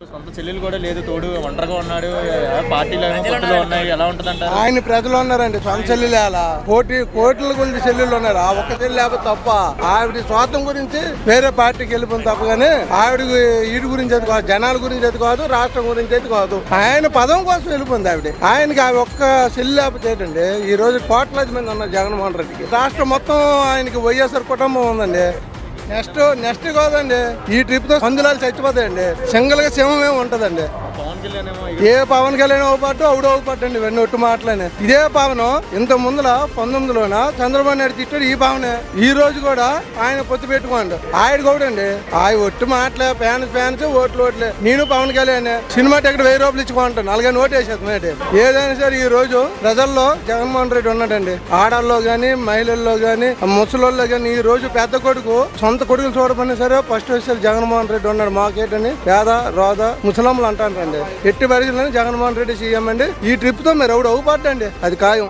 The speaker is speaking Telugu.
సొంత చెల్లెలు కూడా లేదు తోడు ఒంటరిగా ఉన్నాడు పార్టీలు పొత్తులు ఉన్నాయి ఎలా ఉంటదంటారు? ఆయన ప్రజలు ఉన్నారండి సొంత చెల్లెలు అలా. కోటి కోట్ల గురించి చెల్లెళ్ళు ఉన్నారు ఆ ఒక్క చెల్లి లేకపోతే తప్ప. ఆవిడ స్వార్థం గురించి వేరే పార్టీకి వెళ్ళిపోయింది తప్ప కానీ ఆవిడ వీడి గురించి అది కాదు జనాల గురించి అది కాదు రాష్ట్రం గురించి అది కాదు. ఆయన పదం కోసం వెళ్ళిపోయింది ఆవిడ. ఆయనకి ఆ ఒక్క చెల్లి లేకపోతే ఏంటండి ఈ రోజు కోట్లాది మంది ఉన్నారు జగన్మోహన్ రెడ్డికి. రాష్ట్రం మొత్తం ఆయనకి వైఎస్ఆర్ కుటుంబం ఉందండి. నెక్స్ట్ నెక్స్ట్ కాదండి. ఈ ట్రిప్తో పందులాలు చచ్చిపోతాయండి. సింగిల్గా సింహమే ఉంటదండి. ఏ పవన్ కళ్యాణ్ అవుపాటు అవుడు ఒకపాటు అండి ఇవన్నీ ఒట్టు మాటలేనే. ఇదే పవన్ ఇంత ముందుల పంతొమ్మిదిలోన చంద్రబాబు నాయుడు తిట్టాడు ఈ పవనే. ఈ రోజు కూడా ఆయన పొత్తు పెట్టుకోండి. ఆయన కూడా అండి ఆయన ఒట్టు మాటలే ఫ్యాన్స్ ఫ్యాన్స్ ఓట్లు ఓట్లే. నేను పవన్ కళ్యాణ్ సినిమా టికెట్ వెయ్యి రూపాయలు ఇచ్చుకుంటాను నలుగని ఓటు వేసేస్తున్నాడు ఏదైనా సరే ఈ రోజు ప్రజల్లో జగన్మోహన్ రెడ్డి ఉన్నాడండి. ఆడల్లో గాని మహిళల్లో గాని ముసలోళ్ళు గాని ఈ రోజు పెద్ద కొడుకు సొంత కొడుకులు చూడమని సరే ఫస్ట్ వచ్చేసరి జగన్మోహన్ రెడ్డి ఉన్నాడు. మాకేటని పేద రోద ముసలమ్మలు అండి. ఎట్టి పరిస్థితుల్లో జగన్మోహన్ రెడ్డి సీఎం అండి. ఈ ట్రిప్తో మీరు ఎవడు అవుపడ్డండి అది ఖాయం.